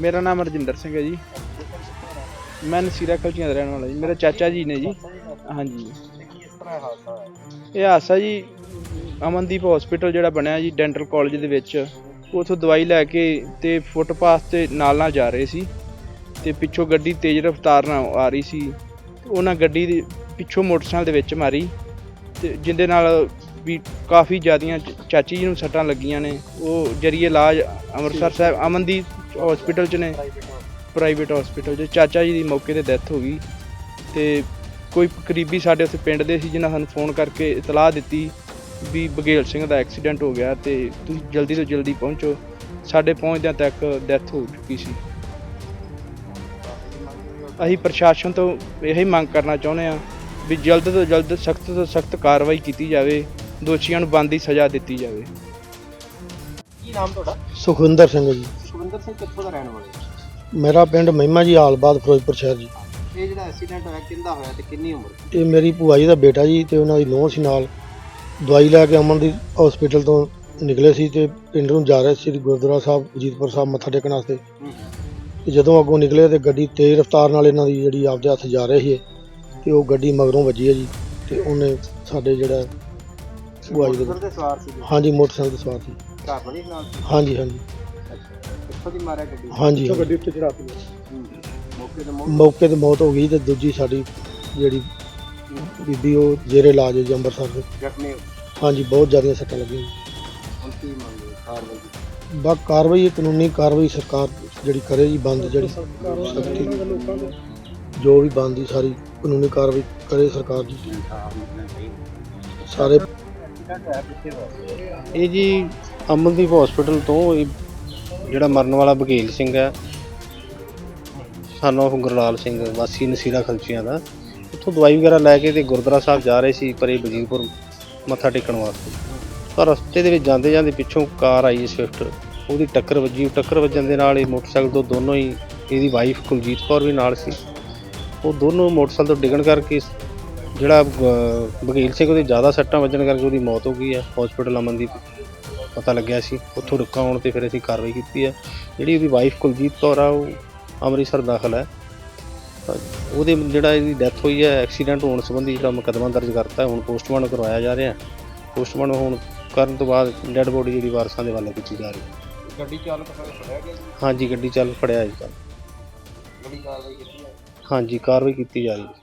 ਮੇਰਾ ਨਾਮ ਰਜਿੰਦਰ ਸਿੰਘ ਹੈ ਜੀ। ਮੈਂ ਨਸੀਰਾ ਕਲਚੀਆਂ ਦਾ ਰਹਿਣ ਵਾਲਾ ਜੀ। ਮੇਰਾ ਚਾਚਾ ਜੀ ਨੇ ਜੀ। ਹਾਂਜੀ। ਇਹ ਹਾਸਾ ਜੀ, ਅਮਨਦੀਪ ਹਸਪੀਟਲ ਜਿਹੜਾ ਬਣਿਆ ਜੀ ਡੈਂਟਲ ਕਾਲਜ ਦੇ ਵਿੱਚ। ਉਥੋਂ ਦਵਾਈ ਲੈ ਕੇ ਤੇ ਫੁੱਟਪਾਥ ਤੇ ਨਾਲ ਨਾਲ ਜਾ ਰਹੇ ਸੀ। ਤੇ ਪਿੱਛੋਂ ਗੱਡੀ ਤੇਜ਼ ਰਫ਼ਤਾਰ ਨਾਲ ਆ ਰਹੀ ਸੀ। ਉਹਨਾਂ ਗੱਡੀ ਦੇ ਪਿੱਛੋਂ ਮੋਟਰਸਾਈਕਲ ਦੇ ਵਿੱਚ ਮਾਰੀ। ਤੇ ਜਿੰਦੇ ਨਾਲ ਵੀ ਕਾਫੀ ਜ਼ਿਆਦੀਆਂ ਚ- ਚਾਚੀ ਜੀ ਨੂੰ ਸੱਟਾਂ ਲੱਗੀਆਂ ਨੇ। ਉਹ ਜਰੀਏ ਇਲਾਜ ਅੰਮ੍ਰਿਤਸਰ ਸਾਹਿਬ, ਅਮਨਦੀਪ ਹਸਪੀਟਲ 'ਚ ਨੇ। ਪ੍ਰਾਈਵੇਟ ਹਸਪੀਟਲ 'ਚ। ਚਾਚਾ ਜੀ ਦੀ ਮੌਕੇ ਤੇ ਡੈਥ ਹੋ ਗਈ। ਤੇ ਕੋਈ ਕਰੀਬੀ ਸਾਡੇ ਉੱਥੇ ਪਿੰਡ ਦੇ ਸੀ, ਜਿਨ੍ਹਾਂ ਸਾਨੂੰ ਫੋਨ ਕਰਕੇ ਇਤਲਾਹ ਦਿੱਤੀ ਵੀ ਬਗੇਲ ਸਿੰਘ ਦਾ ਐਕਸੀਡੈਂਟ ਹੋ ਗਿਆ ਤੇ ਤੁਸੀਂ ਜਲਦੀ ਤੋਂ ਜਲਦੀ ਪਹੁੰਚੋ। ਸਾਡੇ ਪਹੁੰਚਦਿਆਂ ਤੱਕ ਡੈਥ ਹੋ ਚੁੱਕੀ ਸੀ। ਅਸੀਂ ਪ੍ਰਸ਼ਾਸਨ ਤੋਂ ਇਹੀ ਮੰਗ ਕਰਨਾ ਚਾਹੁੰਦੇ ਹਾਂ ਵੀ ਜਲਦ ਤੋਂ ਜਲਦ, ਸਖਤ ਤੋਂ ਸਖਤ ਕਾਰਵਾਈ ਕੀਤੀ ਜਾਵੇ। ਦੋਸ਼ੀਆਂ ਨੂੰ ਬਣਦੀ ਸਜ਼ਾ ਦਿੱਤੀ ਜਾਵੇ। ਕੀ ਨਾਮ ਤੁਹਾਡਾ? ਸੁਖਵਿੰਦਰ ਸਿੰਘ ਜੀ। ਸੁਖਵਿੰਦਰ ਸਿੰਘ ਕਿੱਥੋਂ ਦਾ ਰਹਿਣ ਵਾਲੇ ਮੇਰਾ ਪਿੰਡ ਮਹਿਮਾ ਜੀ ਆਲਬਾਦ ਫਿਰੋਜ਼ਪੁਰ ਸ਼ਹਿਰ ਜੀ। ਇਹ ਜਿਹੜਾ ਐਕਸੀਡੈਂਟ ਹੋਇਆ ਕਿੰਦਾ ਹੋਇਆ ਤੇ ਕਿੰਨੀ ਉਮਰ? ਸੀ ਇਹ ਮੇਰੀ ਭੂਆ ਜੀ ਦਾ ਬੇਟਾ ਜੀ ਤੇ ਉਹਨਾਂ ਦੀ ਨੂੰਹ ਸੀ ਨਾਲ। ਦਵਾਈ ਲੈ ਕੇ ਅਮਨ ਦੀ ਹਸਪੀਟਲ ਤੋਂ ਨਿਕਲੇ ਸੀ ਤੇ ਪਿੰਡ ਨੂੰ ਜਾ ਰਹੇ ਸੀ ਗੁਰਦੁਆਰਾ ਸਾਹਿਬ ਅਜੀਤਪੁਰ ਸਾਹਿਬ ਮੱਥਾ ਟੇਕਣ ਵਾਸਤੇ। ਤੇ ਜਦੋਂ ਅੱਗੋਂ ਨਿਕਲੇ ਤੇ ਗੱਡੀ ਤੇਜ਼ ਰਫ਼ਤਾਰ ਨਾਲ ਇਹਨਾਂ ਦੀ ਜਿਹੜੀ ਆਪਦੇ ਹੱਥ ਜਾ ਰਹੀ ਸੀ ਤੇ ਉਹ ਗੱਡੀ ਮਗਰੋਂ ਵੱਜੀ ਹੈ ਜੀ ਤੇ ਉਹਨੇ ਸਾਡੇ ਜਿਹੜਾ ਭੂਆ ਜੀ ਮੋਟਰਸਾਈਕਲ ਦੇ ਤੇ ਸਵਾਰ ਸੀ ਹਾਂਜੀ ਮੋਟਰਸਾਈਕਲ ਤੇ ਸਵਾਰ ਸੀ। ਘਰ ਵਾਲੀ ਨਾਲ? ਸੀ ਹਾਂਜੀ। ਹਾਂਜੀ ਕਿੱਥੋਂ ਦੀ ਮਾਰਿਆ ਗੱਡੀ? ਹਾਂਜੀ ਗੱਡੀ ਉੱਤੇ ਚੜਾਤੀ ਹੂੰ। ਮੌਕੇ ਤੇ ਮੌਤ? ਮੌਕੇ ਤੇ ਮੌਤ ਹੋ ਗਈ ਤੇ ਦੂਜੀ ਸਾਡੀ ਜਿਹੜੀ ਬੀਬੀ ਉਹ ਜੇਰੇ ਇਲਾਜ ਹੈ ਜੀ ਅੰਮ੍ਰਿਤਸਰ ਦੇ। ਜ਼ਖਮੀ ਹਾਂਜੀ ਬਹੁਤ ਜ਼ਿਆਦੀਆਂ ਸੱਟਾਂ ਲੱਗੀਆਂ। ਹੁਣ ਕੀ ਮੰਗਦੇ ਕਾਰਵਾਈ? ਦੀ? ਬਾ ਕਾਰਵਾਈ ਕਾਨੂੰਨੀ ਕਾਰਵਾਈ ਸਰਕਾਰ ਜਿਹੜੀ ਕਰੇ ਜੀ ਬੰਦ ਜਿਹੜੀ ਸਖਤੀ ਜੋ ਵੀ ਬੰਦੀ ਸਾਰੀ ਕਾਨੂੰਨੀ ਕਾਰਵਾਈ ਕਰੇ ਸਰਕਾਰ ਜੀ। ਸਾਰੇ ਇਹ ਜੀ ਅਮਨਦੀਪ ਹਸਪੀਟਲ ਤੋਂ ਇਹ ਜਿਹੜਾ ਮਰਨ ਵਾਲਾ ਬਘੇਲ ਸਿੰਘ ਹੈ। ਸਾਨੂੰ ਗੁਰਲਾਲ ਸਿੰਘ, ਵਾਸੀ ਨਸੀਰਾ ਖਲਚੀਆਂ ਦਾ। ਉੱਥੋਂ ਦਵਾਈ ਵਗੈਰਾ ਲੈ ਕੇ ਤੇ ਗੁਰਦੁਆਰਾ ਸਾਹਿਬ ਜਾ ਰਹੇ ਸੀ, ਪਰੇ ਬਜੀਰਪੁਰ ਮੱਥਾ ਟੇਕਣ ਵਾਸਤੇ। ਤਾਂ ਰਸਤੇ ਦੇ ਵਿੱਚ ਜਾਂਦੇ ਜਾਂਦੇ ਪਿੱਛੋਂ ਕਾਰ ਆਈ ਸਵਿਫਟ ਉਹਦੀ ਟੱਕਰ ਵੱਜੀ ਟੱਕਰ ਵੱਜਣ ਦੇ ਨਾਲ ਇਹ ਮੋਟਰਸਾਈਕਲ ਤੋਂ ਦੋਨੋਂ ਹੀ, ਇਹਦੀ ਵਾਈਫ ਕੁਲਜੀਤ ਕੌਰ ਵੀ ਨਾਲ ਸੀ। ਉਹ ਦੋਨੋਂ ਮੋਟਰਸਾਈਕਲ ਤੋਂ ਡਿੱਗਣ ਕਰਕੇ ਜਿਹੜਾ ਅਹ, ਬਘੇਲ ਸਿੰਘ ਉਹਦੇ ਜ਼ਿਆਦਾ ਸੱਟਾਂ ਵੱਜਣ ਕਰਕੇ ਉਹਦੀ ਮੌਤ ਹੋ ਗਈ ਹੈ। ਹਸਪੀਟਲ ਅਮਨਦੀਪ ਪਤਾ ਲੱਗਿਆ ਸੀ। ਉੱਥੋਂ ਰੁਕਾ ਆਉਣ ਤੇ ਫਿਰ ਅਸੀਂ ਕਾਰਵਾਈ ਕੀਤੀ ਹੈ। ਜਿਹੜੀ ਉਹਦੀ ਵਾਈਫ ਕੁਲਜੀਤ ਕੌਰ ਆ ਉਹ ਅੰਮ੍ਰਿਤਸਰ ਦਾਖਲ ਹੈ। ਤਾਂ ਉਹਦੇ ਜਿਹੜਾ ਇਹਦੀ ਡੈਥ ਹੋਈ ਹੈ ਐਕਸੀਡੈਂਟ ਹੋਣ ਸੰਬੰਧੀ ਜਿਹੜਾ ਮੁਕੱਦਮਾ ਦਰਜ ਕਰਤਾ ਹੈ ਹੁਣ ਪੋਸਟਮਾਰਟਮ ਕਰਵਾਇਆ ਜਾ ਰਿਹਾ ਪੋਸਟਮਾਰਟਮ ਹੋਣ ਕਰਨ ਤੋਂ ਬਾਅਦ ਡੈੱਡ ਬੋਡੀ ਜਿਹੜੀ ਵਾਰਸਾਂ ਦੇ ਹਵਾਲੇ ਕੀਤੀ ਜਾ ਰਹੀ ਹੈ। ਗੱਡੀ ਚਾਲਕ ਫੜਿਆ ਗਿਆ ਜੀ? ਹਾਂਜੀ ਗੱਡੀ ਚੱਲ ਫੜਿਆ ਜੀ। ਕੱਲ੍ਹ। ਗੱਡੀ ਕਾਰਵਾਈ ਕੀਤੀ ਹੈ? ਹਾਂਜੀ ਕਾਰਵਾਈ ਕੀਤੀ ਜਾ ਰਹੀ ਹੈ।